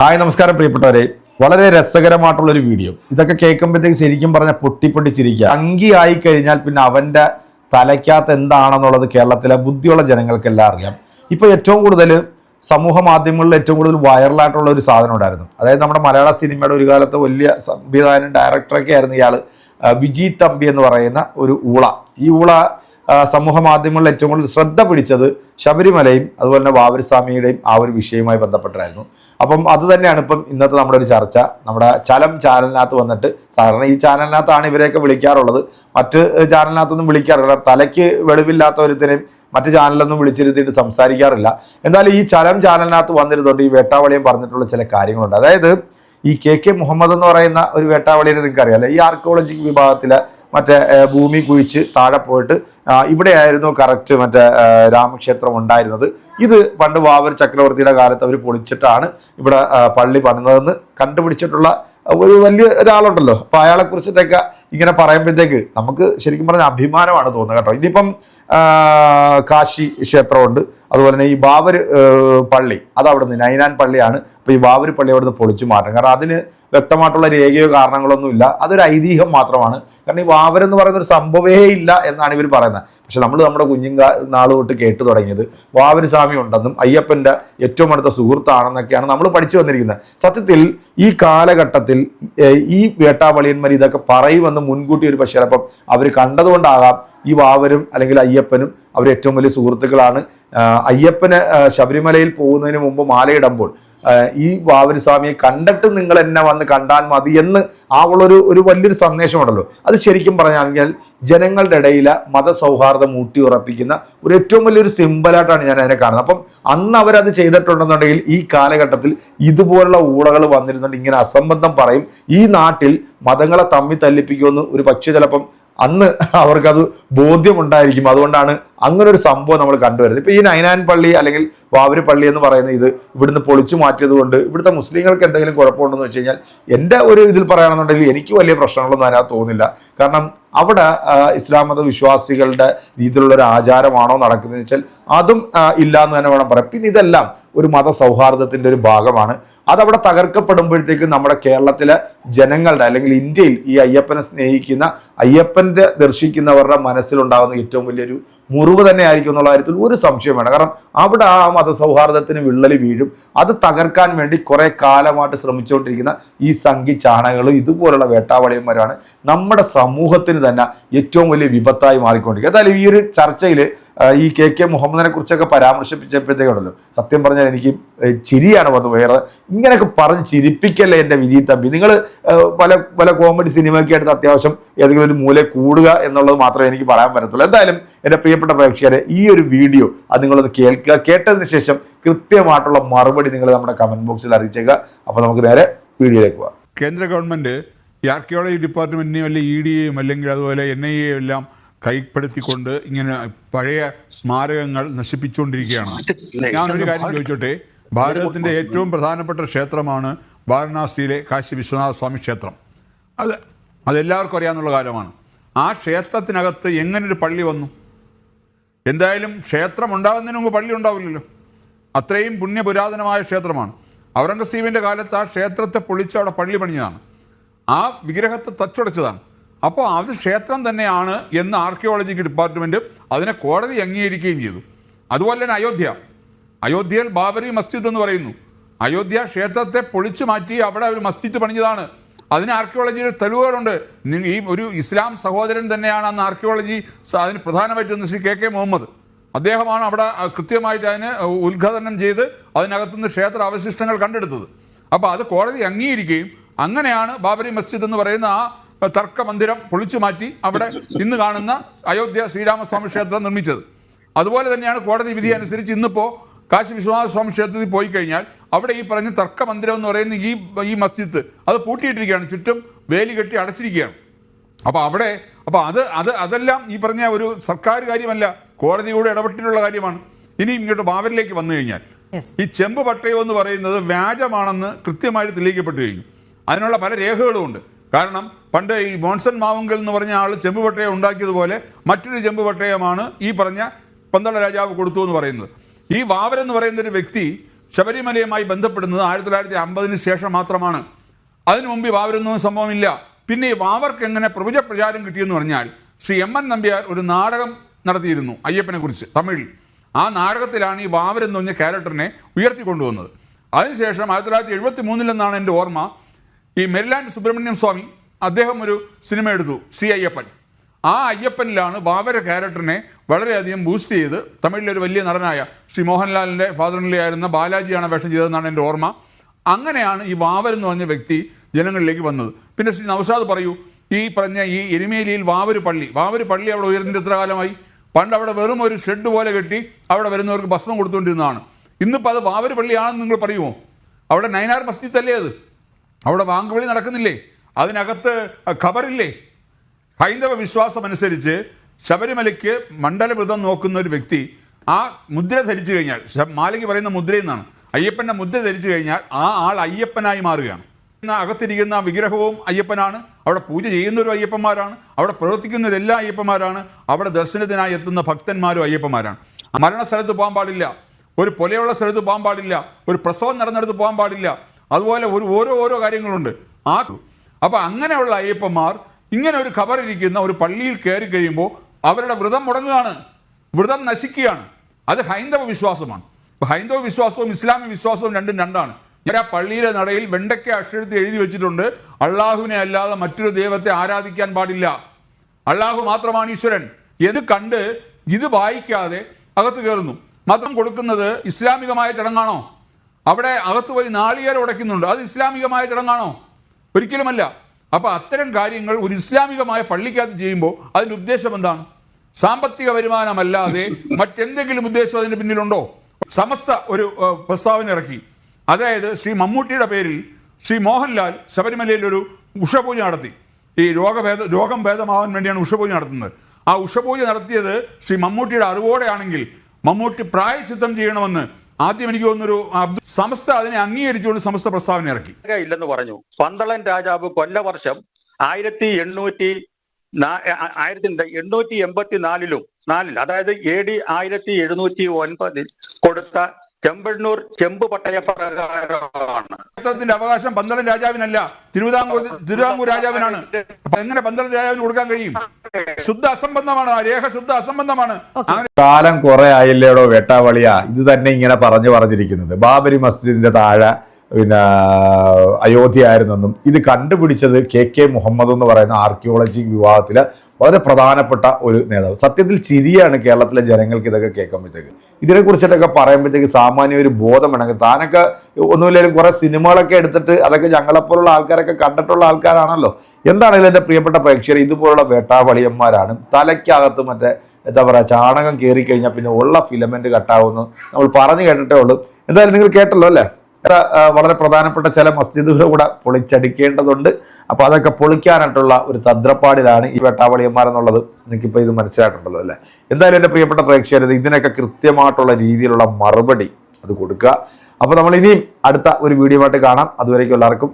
Hi നമസ്കാരം പ്രിയപ്പെട്ടവരെ. വളരെ രസകരമായിട്ടുള്ള ഒരു വീഡിയോ. ഇതൊക്കെ കേൾക്കുമ്പോഴത്തേക്ക് ശരിക്കും പറഞ്ഞ പൊട്ടിപ്പൊട്ടിച്ചിരിക്കുക പൊട്ടി ചിരിക്കുക അങ്കി ആയി കഴിഞ്ഞാൽ പിന്നെ അവന്റെ തലയ്ക്കകത്ത് എന്താണെന്നുള്ളത് കേരളത്തിലെ ബുദ്ധിയുള്ള ജനങ്ങൾക്കെല്ലാം അറിയാം. ഇപ്പോൾ ഏറ്റവും കൂടുതൽ സമൂഹ മാധ്യമങ്ങളിൽ ഏറ്റവും കൂടുതൽ വൈറലായിട്ടുള്ള ഒരു സാധനം ഉണ്ടായിരുന്നു. അതായത് നമ്മുടെ മലയാള സിനിമയുടെ ഒരു കാലത്ത് വലിയ സംവിധാനം ഡയറക്ടറൊക്കെ ആയിരുന്നു ഇയാൾ വിജി തമ്പി എന്ന് പറയുന്ന ഒരു ഊള. ഈ ഊള സമൂഹ മാധ്യമങ്ങളിൽ ഏറ്റവും കൂടുതൽ ശ്രദ്ധ പിടിച്ചത് ശബരിമലയും അതുപോലെ തന്നെ വാവരസ്വാമിയുടെയും ആ ഒരു വിഷയവുമായി ബന്ധപ്പെട്ടായിരുന്നു. അപ്പം അത് തന്നെയാണ് ഇപ്പം ഇന്നത്തെ നമ്മുടെ ഒരു ചർച്ച. നമ്മുടെ ചലം ചാനലിനകത്ത് വന്നിട്ട് സാധാരണ ഈ ചാനലിനകത്താണ് ഇവരെയൊക്കെ വിളിക്കാറുള്ളത്. മറ്റ് ചാനലിനകത്തൊന്നും വിളിക്കാറില്ല. തലയ്ക്ക് വെളിവില്ലാത്ത ഒരുത്തിനെയും മറ്റ് ചാനലൊന്നും വിളിച്ചിരുത്തിയിട്ട് സംസാരിക്കാറില്ല. എന്നാലും ഈ ചലം ചാനലിനകത്ത് വന്നിരുന്നുണ്ട് ഈ വേട്ടാവളിയും പറഞ്ഞിട്ടുള്ള ചില കാര്യങ്ങളുണ്ട്. അതായത് ഈ കെ കെ മുഹമ്മദ് എന്ന് പറയുന്ന ഒരു വേട്ടാവളിയെ നിങ്ങൾക്ക് അറിയാലോ ഈ ആർക്കിയോളജി വിഭാഗത്തിലെ മറ്റേ ഭൂമി കുഴിച്ച് താഴെ പോയിട്ട് ഇവിടെയായിരുന്നു കറക്റ്റ് മറ്റേ രാമക്ഷേത്രം ഉണ്ടായിരുന്നത്. ഇത് പണ്ട് വാവർ ചക്രവർത്തിയുടെ കാലത്ത് അവർ പൊളിച്ചിട്ടാണ് ഇവിടെ പള്ളി പണിതതെന്ന് കണ്ടുപിടിച്ചിട്ടുള്ള ഒരു വലിയ ഒരാളുണ്ടല്ലോ. അപ്പൊ അയാളെ കുറിച്ചിട്ടൊക്കെ ഇങ്ങനെ പറയുമ്പോഴത്തേക്ക് നമുക്ക് ശരിക്കും പറഞ്ഞാൽ അഭിമാനമാണ് തോന്നുന്നത് കേട്ടോ. ഇനിയിപ്പം കാശി ക്ഷേത്രമുണ്ട്. അതുപോലെ തന്നെ ഈ ബാബർ പള്ളി അത് അവിടെ നിന്ന് നൈനാൻ പള്ളിയാണ്. അപ്പോൾ ഈ ബാബർ പള്ളി അവിടുന്ന് പൊളിച്ചു മാറ്റണം. കാരണം അതിന് വ്യക്തമായിട്ടുള്ള രേഖയോ കാരണങ്ങളൊന്നും ഇല്ല. അതൊരു ഐതിഹ്യം മാത്രമാണ്. കാരണം ഈ വാവർ എന്ന് പറയുന്ന ഒരു സംഭവമേ ഇല്ല എന്നാണ് ഇവർ പറയുന്നത്. പക്ഷെ നമ്മൾ നമ്മുടെ കുഞ്ഞുങ്കാ നാൾ തൊട്ട് കേട്ടു തുടങ്ങിയത് വാവർ സ്വാമി ഉണ്ടെന്നും അയ്യപ്പന്റെ ഏറ്റവും അടുത്ത സുഹൃത്താണെന്നൊക്കെയാണ് നമ്മൾ പഠിച്ചു വന്നിരിക്കുന്നത്. സത്യത്തിൽ ഈ കാലഘട്ടത്തിൽ ഈ വേട്ടാവളിയന്മാർ ഇതൊക്കെ പറയുമെന്ന് മുൻകൂട്ടി ഒരു പക്ഷേ ചിലപ്പം അവർ കണ്ടതുകൊണ്ടാകാം ഈ വാവരും അല്ലെങ്കിൽ അയ്യപ്പനും അവർ ഏറ്റവും വലിയ സുഹൃത്തുക്കളാണ്. അയ്യപ്പന് ശബരിമലയിൽ പോകുന്നതിന് മുമ്പ് മാലയിടുമ്പോൾ ഈ വാവര് സ്വാമിയെ കണ്ടിട്ട് നിങ്ങൾ എന്നെ വന്ന് കണ്ടാൽ മതി എന്ന് ആ ഉള്ളൊരു ഒരു വലിയൊരു സന്ദേശമുണ്ടല്ലോ. അത് ശരിക്കും പറഞ്ഞാൽ ജനങ്ങളുടെ ഇടയിലെ മതസൗഹാർദ്ദം ഊട്ടി ഉറപ്പിക്കുന്ന ഒരു ഏറ്റവും വലിയൊരു സിമ്പലായിട്ടാണ് ഞാൻ അതിനെ കാണുന്നത്. അപ്പം അന്ന് അവരത് ചെയ്തിട്ടുണ്ടെന്നുണ്ടെങ്കിൽ ഈ കാലഘട്ടത്തിൽ ഇതുപോലുള്ള ഊടകൾ വന്നിരുന്നുണ്ട് ഇങ്ങനെ അസംബന്ധം പറയും. ഈ നാട്ടിൽ മതങ്ങളെ തമ്മി തല്ലിപ്പിക്കുമെന്ന് ഒരു പക്ഷേ ചിലപ്പം അന്ന് അവർക്കത് ബോധ്യമുണ്ടായിരിക്കും. അതുകൊണ്ടാണ് അങ്ങനെ ഒരു സംഭവം നമ്മൾ കണ്ടുവരുന്നത്. ഇപ്പൊ ഈ നൈനാൻ പള്ളി അല്ലെങ്കിൽ വാവരി പള്ളി എന്ന് പറയുന്ന ഇത് ഇവിടുന്ന് പൊളിച്ചു മാറ്റിയത് കൊണ്ട് ഇവിടുത്തെ മുസ്ലിങ്ങൾക്ക് എന്തെങ്കിലും കുഴപ്പമുണ്ടെന്ന് വെച്ച് കഴിഞ്ഞാൽ എന്റെ ഒരു ഇതിൽ പറയുകയാണെന്നുണ്ടെങ്കിൽ എനിക്ക് വലിയ പ്രശ്നങ്ങളൊന്നും അതിനകത്ത് തോന്നുന്നില്ല കാരണം അവിടെ ഇസ്ലാം മത വിശ്വാസികളുടെ രീതിയിലുള്ള ഒരു ആചാരമാണോ നടക്കുന്നത് വെച്ചാൽ അതും ഇല്ല എന്ന് തന്നെ വേണം പറയാം പിന്നെ ഇതെല്ലാം ഒരു മത സൗഹാർദ്ദത്തിന്റെ ഒരു ഭാഗമാണ്. അതവിടെ തകർക്കപ്പെടുമ്പോഴത്തേക്ക് നമ്മുടെ കേരളത്തിലെ ജനങ്ങളുടെ അല്ലെങ്കിൽ ഇന്ത്യയിൽ ഈ അയ്യപ്പനെ സ്നേഹിക്കുന്ന അയ്യപ്പന്റെ ദർശിക്കുന്നവരുടെ മനസ്സിലുണ്ടാകുന്ന ഏറ്റവും വലിയൊരു മുറിവ് തന്നെ ആയിരിക്കും എന്നുള്ള കാര്യത്തിൽ ഒരു സംശയം വേണം കാരണം അവിടെ ആ മതസൗഹാർദ്ദത്തിന് വിള്ളൽ വീഴും. അത് തകർക്കാൻ വേണ്ടി കുറെ കാലമായിട്ട് ശ്രമിച്ചുകൊണ്ടിരിക്കുന്ന ഈ സംഘി ചാണകളും ഇതുപോലുള്ള വേട്ടാവളിയന്മാരാണ് നമ്മുടെ സമൂഹത്തിന് തന്നെ ഏറ്റവും വലിയ വിപത്തായി മാറിക്കൊണ്ടിരിക്കുക എന്തായാലും ഈ ഒരു ചർച്ചയിൽ ഈ കെ കെ മുഹമ്മദിനെ കുറിച്ചൊക്കെ പരാമർശിപ്പിച്ചപ്പോഴത്തേക്കുണ്ടല്ലോ. സത്യം പറഞ്ഞാൽ എനിക്ക് ചിരിയാണ് വന്നു വേറെ ഇങ്ങനെയൊക്കെ പറഞ്ഞ് ചിരിപ്പിക്കല്ലേ എന്റെ വിജയ് തമ്പി? നിങ്ങൾ പല പല കോമഡി സിനിമയൊക്കെ ആയിട്ട് അത്യാവശ്യം ഏതെങ്കിലും ഒരു മൂല കൂടുക എന്നുള്ളത് മാത്രമേ എനിക്ക് പറയാൻ പറ്റത്തുള്ളൂ. എന്തായാലും എന്റെ പ്രിയപ്പെട്ട പ്രേക്ഷകരെ ഈ ഒരു വീഡിയോ അത് നിങ്ങളൊന്ന് കേൾക്കുക. കേട്ടതിന് ശേഷം കൃത്യമായിട്ടുള്ള മറുപടി നിങ്ങൾ നമ്മുടെ കമന്റ് ബോക്സിൽ അറിയിച്ചേക്കുക. അപ്പോൾ നമുക്ക് നേരെ വീഡിയോയിലേക്ക് പോവാം കേന്ദ്ര ഗവൺമെന്റ് ഈ ആർക്കിയോളജി ഡിപ്പാർട്ട്മെന്റിനെയും അല്ലെങ്കിൽ ഇ ഡിയെയും അല്ലെങ്കിൽ അതുപോലെ എൻ ഐ എയും എല്ലാം കൈപ്പെടുത്തിക്കൊണ്ട് ഇങ്ങനെ പഴയ സ്മാരകങ്ങൾ നശിപ്പിച്ചുകൊണ്ടിരിക്കുകയാണ്. ഞാനൊരു കാര്യം ചോദിച്ചോട്ടെ? ഭാരതത്തിന്റെ ഏറ്റവും പ്രധാനപ്പെട്ട ക്ഷേത്രമാണ് വാരണാസിയിലെ കാശി വിശ്വനാഥ സ്വാമി ക്ഷേത്രം. അത് അതെല്ലാവർക്കും അറിയാവുന്ന കാലമാണ്. ആ ക്ഷേത്രത്തിനകത്ത് എങ്ങനൊരു പള്ളി വന്നു? എന്തായാലും ക്ഷേത്രം ഉണ്ടാകുന്നതിന് മുമ്പ് പള്ളി ഉണ്ടാവില്ലല്ലോ. അത്രയും പുണ്യപുരാതനമായ ക്ഷേത്രമാണ്. ഔറംഗസീബിന്റെ കാലത്ത് ആ ക്ഷേത്രത്തെ പൊളിച്ച് അവിടെ പള്ളി പണിഞ്ഞതാണ്. ആ വിഗ്രഹത്തെ തച്ചുടച്ചതാണ്. അപ്പോൾ അത് ക്ഷേത്രം തന്നെയാണ് എന്ന് ആർക്കിയോളജിക്കൽ ഡിപ്പാർട്ട്മെന്റ് അതിനെ കോടതി അംഗീകരിക്കുകയും ചെയ്തു. അതുപോലെ തന്നെ അയോധ്യ. അയോധ്യയിൽ ബാബരി മസ്ജിദ് എന്ന് പറയുന്നു. അയോധ്യ ക്ഷേത്രത്തെ പൊളിച്ചു മാറ്റി അവിടെ ഒരു മസ്ജിദ് പണിഞ്ഞതാണ്. അതിന് ആർക്കിയോളജിയിൽ തെളിവുകളുണ്ട്. ഈ ഒരു ഇസ്ലാം സഹോദരൻ തന്നെയാണ് അന്ന് ആർക്കിയോളജി അതിന് പ്രധാനമായിട്ടും ശ്രീ കെ കെ മുഹമ്മദ്. അദ്ദേഹമാണ് അവിടെ കൃത്യമായിട്ട് അതിന് ഉദ്ഘാടനം ചെയ്ത് അതിനകത്തുനിന്ന് ക്ഷേത്ര അവശിഷ്ടങ്ങൾ കണ്ടെടുത്തത്. അപ്പോൾ അത് കോടതി അംഗീകരിക്കുകയും അങ്ങനെയാണ് ബാബരി മസ്ജിദ് എന്ന് പറയുന്ന ആ അഹ്, തർക്ക പൊളിച്ചു മാറ്റി അവിടെ ഇന്ന് കാണുന്ന അയോധ്യ ശ്രീരാമസ്വാമി ക്ഷേത്രം നിർമ്മിച്ചത്. അതുപോലെ തന്നെയാണ് കോടതി വിധി അനുസരിച്ച് ഇന്നിപ്പോൾ കാശി വിശ്വനാഥ സ്വാമി ക്ഷേത്രത്തിൽ പോയി കഴിഞ്ഞാൽ അവിടെ ഈ പറഞ്ഞ തർക്കമന്ദിരം എന്ന് പറയുന്ന ഈ ഈ മസ്ജിദ് അത് പൂട്ടിയിട്ടിരിക്കുകയാണ്. ചുറ്റും വേലി കെട്ടി അടച്ചിരിക്കുകയാണ്. അപ്പോൾ അവിടെ അപ്പോൾ അത് അത് അതെല്ലാം ഈ പറഞ്ഞ ഒരു സർക്കാർ കാര്യമല്ല. കോടതിയുടെ ഇടപെട്ടിട്ടുള്ള കാര്യമാണ്. ഇനി ഇങ്ങോട്ട് ബാബരിലേക്ക് വന്നു കഴിഞ്ഞാൽ ഈ ചെമ്പ് പട്ടയം എന്ന് പറയുന്നത് വ്യാജമാണെന്ന് കൃത്യമായിട്ട് തെളിയിക്കപ്പെട്ടു കഴിഞ്ഞു. അതിനുള്ള പല രേഖകളും ഉണ്ട്. കാരണം പണ്ട് ഈ മോൺസൺ മാവുങ്കൽ എന്ന് പറഞ്ഞ ആൾ ചെമ്പുപട്ടയം ഉണ്ടാക്കിയതുപോലെ മറ്റൊരു ചെമ്പുപട്ടയമാണ് ഈ പറഞ്ഞ പന്തള രാജാവ് കൊടുത്തു എന്ന് പറയുന്നത്. ഈ വാവർ എന്ന് പറയുന്ന ഒരു വ്യക്തി ശബരിമലയുമായി ബന്ധപ്പെടുന്നത് ആയിരത്തി തൊള്ളായിരത്തി അമ്പതിന് ശേഷം മാത്രമാണ്. അതിനു മുമ്പ് ഈ വാവരൊന്നും സംഭവമില്ല. പിന്നെ ഈ വാവർക്ക് എങ്ങനെ പ്രഭുജ പ്രചാരം കിട്ടിയെന്ന് പറഞ്ഞാൽ ശ്രീ എം എൻ നമ്പ്യാർ ഒരു നാടകം നടത്തിയിരുന്നു അയ്യപ്പനെ കുറിച്ച് തമിഴിൽ. ആ നാടകത്തിലാണ് ഈ വാവരെന്ന് പറഞ്ഞ ക്യാരക്ടറിനെ ഉയർത്തിക്കൊണ്ടുവന്നത്. അതിനുശേഷം ആയിരത്തി തൊള്ളായിരത്തി എഴുപത്തി മൂന്നിലെന്നാണ് എന്റെ ഓർമ്മ. ഈ മെരിലാൻഡ് സുബ്രഹ്മണ്യം സ്വാമി അദ്ദേഹം ഒരു സിനിമ എടുത്തു സി അയ്യപ്പൻ. ആ അയ്യപ്പനിലാണ് വാവര ക്യാരക്ടറിനെ വളരെയധികം ബൂസ്റ്റ് ചെയ്ത് തമിഴിലെ ഒരു വലിയ നടനായ ശ്രീ മോഹൻലാലിന്റെ ഫാദറിലെ ആയിരുന്ന ബാലാജിയാണ് വേഷം ചെയ്തതെന്നാണ് എന്റെ ഓർമ്മ. അങ്ങനെയാണ് ഈ വാവർ എന്ന് പറഞ്ഞ വ്യക്തി ജനങ്ങളിലേക്ക് വന്നത്. പിന്നെ ശ്രീ നവസാദ് പറയൂ ഈ പറഞ്ഞ ഈ എരുമേലിയിൽ വാവര് പള്ളി വാവര് പള്ളി അവിടെ ഉയർന്നിട്ട് എത്ര കാലമായി? പണ്ട് അവിടെ വെറും ഒരു ഷെഡ് പോലെ കെട്ടി അവിടെ വരുന്നവർക്ക് ഭക്ഷണം കൊടുത്തുകൊണ്ടിരുന്നതാണ്. ഇന്നിപ്പോൾ അത് വാവര് പള്ളിയാണെന്ന് നിങ്ങൾ പറയുമോ? അവിടെ നൈനാർ മസ്ജിദ് അല്ലേ അത്? അവിടെ വാങ്കുവിളി നടക്കുന്നില്ലേ? അതിനകത്ത് ഖബറില്ലേ? ഹൈന്ദവ വിശ്വാസം അനുസരിച്ച് ശബരിമലയ്ക്ക് മണ്ഡലവ്രതം നോക്കുന്ന ഒരു വ്യക്തി ആ മുദ്ര ധരിച്ചു കഴിഞ്ഞാൽ മാലിക് പറയുന്ന മുദ്രയിൽ നിന്നാണ് അയ്യപ്പന്റെ മുദ്ര ധരിച്ചു കഴിഞ്ഞാൽ ആ ആൾ അയ്യപ്പനായി മാറുകയാണ്. അകത്തിരിക്കുന്ന വിഗ്രഹവും അയ്യപ്പനാണ്. അവിടെ പൂജ ചെയ്യുന്നവരും അയ്യപ്പന്മാരാണ്. അവിടെ പ്രവർത്തിക്കുന്നവരെല്ലാം അയ്യപ്പന്മാരാണ്. അവിടെ ദർശനത്തിനായി എത്തുന്ന ഭക്തന്മാരും അയ്യപ്പന്മാരാണ്. മരണസ്ഥലത്ത് പോകാൻ പാടില്ല. ഒരു പൊലയുള്ള സ്ഥലത്ത് പോകാൻ പാടില്ല. ഒരു പ്രസവം നടന്നിടത്ത് പോകാൻ പാടില്ല. അതുപോലെ ഒരു ഓരോ ഓരോ കാര്യങ്ങളുണ്ട്. ആ അപ്പോൾ അങ്ങനെയുള്ള അയ്യപ്പന്മാർ ഇങ്ങനെ ഒരു ഖബറിരിക്കുന്ന ഒരു പള്ളിയിൽ കയറി കഴിയുമ്പോൾ അവരുടെ വ്രതം മുടങ്ങുകയാണ്. വ്രതം നശിക്കുകയാണ്. അത് ഹൈന്ദവ വിശ്വാസമാണ്. ഹൈന്ദവ വിശ്വാസവും ഇസ്ലാമിക വിശ്വാസവും രണ്ടും രണ്ടാണ്. ഞാൻ ആ പള്ളിയിലെ നടയിൽ വെണ്ടയ്ക്ക അക്ഷരത്തിൽ എഴുതി വെച്ചിട്ടുണ്ട്. അള്ളാഹുവിനെ അല്ലാതെ മറ്റൊരു ദൈവത്തെ ആരാധിക്കാൻ പാടില്ല. അള്ളാഹു മാത്രമാണ് ഈശ്വരൻ. ഇത് കണ്ട് ഇത് വായിക്കാതെ അകത്ത് കയറുന്നു. മതം കൊടുക്കുന്നത് ഇസ്ലാമികമായ ചടങ്ങാണോ? അവിടെ അകത്ത് പോയി നാളികേരം ഉടയ്ക്കുന്നുണ്ട്. അത് ഇസ്ലാമികമായ ചടങ്ങാണോ? ഒരിക്കലുമല്ല. അപ്പോൾ അത്തരം കാര്യങ്ങൾ ഒരു ഇസ്ലാമികമായ പള്ളിക്കകത്ത് ചെയ്യുമ്പോൾ അതിന്റെ ഉദ്ദേശം എന്താണ്? സാമ്പത്തിക വരുമാനമല്ലാതെ മറ്റെന്തെങ്കിലും ഉദ്ദേശം അതിന്റെ പിന്നിലുണ്ടോ? സമസ്ത ഒരു പ്രസ്താവന ഇറക്കി. അതായത് ശ്രീ മമ്മൂട്ടിയുടെ പേരിൽ ശ്രീ മോഹൻലാൽ ശബരിമലയിൽ ഒരു ഉഷപൂജ നടത്തി. ഈ രോഗഭേദ രോഗം ഭേദമാവാൻ വേണ്ടിയാണ് ഉഷപൂജ നടത്തുന്നത്. ആ ഉഷപൂജ നടത്തിയത് ശ്രീ മമ്മൂട്ടിയുടെ അറിവോടെയാണെങ്കിൽ മമ്മൂട്ടി പ്രായച്ചിത്തം ചെയ്യണമെന്ന് ആദ്യം എനിക്ക് തോന്നുന്നൊരു അബ്ദു സമസ്ത അതിനെ അംഗീകരിച്ചുകൊണ്ട് സമസ്ത പ്രസ്താവന ഇറക്കി. ഇല്ലെന്ന് പറഞ്ഞു. പന്തളൻ രാജാവ് കൊല്ലവർഷം ആയിരത്തി എണ്ണൂറ്റി ആയിരത്തി എണ്ണൂറ്റി എൺപത്തി നാലിലും നാലിൽ അതായത് എ ഡി ആയിരത്തി എഴുന്നൂറ്റി ഒൻപതിൽ കൊടുത്ത ചെമ്പണ്ണൂർ ചെമ്പ് പട്ടയ പ്രകാരമാണ് അവകാശം പന്തളം രാജാവിനല്ല തിരുവിതാംകൂർ തിരുവിതാംകൂർ രാജാവിനാണ്. എങ്ങനെ പന്തളം രാജാവിന് കൊടുക്കാൻ കഴിയും? ശുദ്ധ അസംബന്ധമാണ് ആ രേഖ ശുദ്ധ അസംബന്ധമാണ്. കാലം കുറെ ആയില്ലേടോ വേട്ടാവളിയ. ഇത് തന്നെ ഇങ്ങനെ പറഞ്ഞു പറഞ്ഞിരിക്കുന്നത്. ബാബരി മസ്ജിദിന്റെ താഴെ പിന്നെ അയോധ്യ ആയിരുന്നെന്നും ഇത് കണ്ടുപിടിച്ചത് കെ കെ മുഹമ്മദ് എന്ന് പറയുന്ന ആർക്കിയോളജി വിഭാഗത്തിലെ വളരെ പ്രധാനപ്പെട്ട ഒരു നേതാവ്. സത്യത്തിൽ ചിരിയാണ് കേരളത്തിലെ ജനങ്ങൾക്ക് ഇതൊക്കെ കേൾക്കുമ്പോഴത്തേക്ക് ഇതിനെ കുറിച്ചിട്ടൊക്കെ പറയുമ്പോഴത്തേക്ക് സാമാന്യ ഒരു ബോധം വേണമെങ്കിൽ താനൊക്കെ ഒന്നുമില്ലെങ്കിലും കുറെ സിനിമകളൊക്കെ എടുത്തിട്ട് അതൊക്കെ ഞങ്ങളെപ്പോലുള്ള ആൾക്കാരൊക്കെ കണ്ടിട്ടുള്ള ആൾക്കാരാണല്ലോ. എന്താണെങ്കിലും എന്റെ പ്രിയപ്പെട്ട പ്രേക്ഷകർ? ഇതുപോലുള്ള വേട്ടാവളിയന്മാരാണ്. തലയ്ക്കകത്ത് മറ്റേ എന്താ പറയുക ചാണകം കയറി കഴിഞ്ഞാൽ പിന്നെ ഉള്ള ഫിലമെന്റ് കട്ടാവുന്നു. നമ്മൾ പറഞ്ഞു കേട്ടിട്ടേ ഉള്ളൂ. എന്തായാലും നിങ്ങൾ കേട്ടല്ലോ അല്ലേ? വളരെ പ്രധാനപ്പെട്ട ചില മസ്ജിദുകൾ കൂടെ പൊളിച്ചടിക്കേണ്ടതുണ്ട്. അപ്പോൾ അതൊക്കെ പൊളിക്കാനായിട്ടുള്ള ഒരു തദ്രപ്പാടിലാണ് ഈ വെട്ടാവളിയന്മാരെന്നുള്ളത് എനിക്കിപ്പോൾ ഇത് മനസ്സിലായിട്ടുണ്ടല്ലോ അല്ലേ? എന്തായാലും എന്റെ പ്രിയപ്പെട്ട പ്രേക്ഷകർ ഇതിനൊക്കെ കൃത്യമായിട്ടുള്ള രീതിയിലുള്ള മറുപടി അത് കൊടുക്കുക. അപ്പോൾ നമ്മൾ ഇനിയും അടുത്ത ഒരു വീഡിയോ ആയിട്ട് കാണാം. അതുവരേക്കും എല്ലാവർക്കും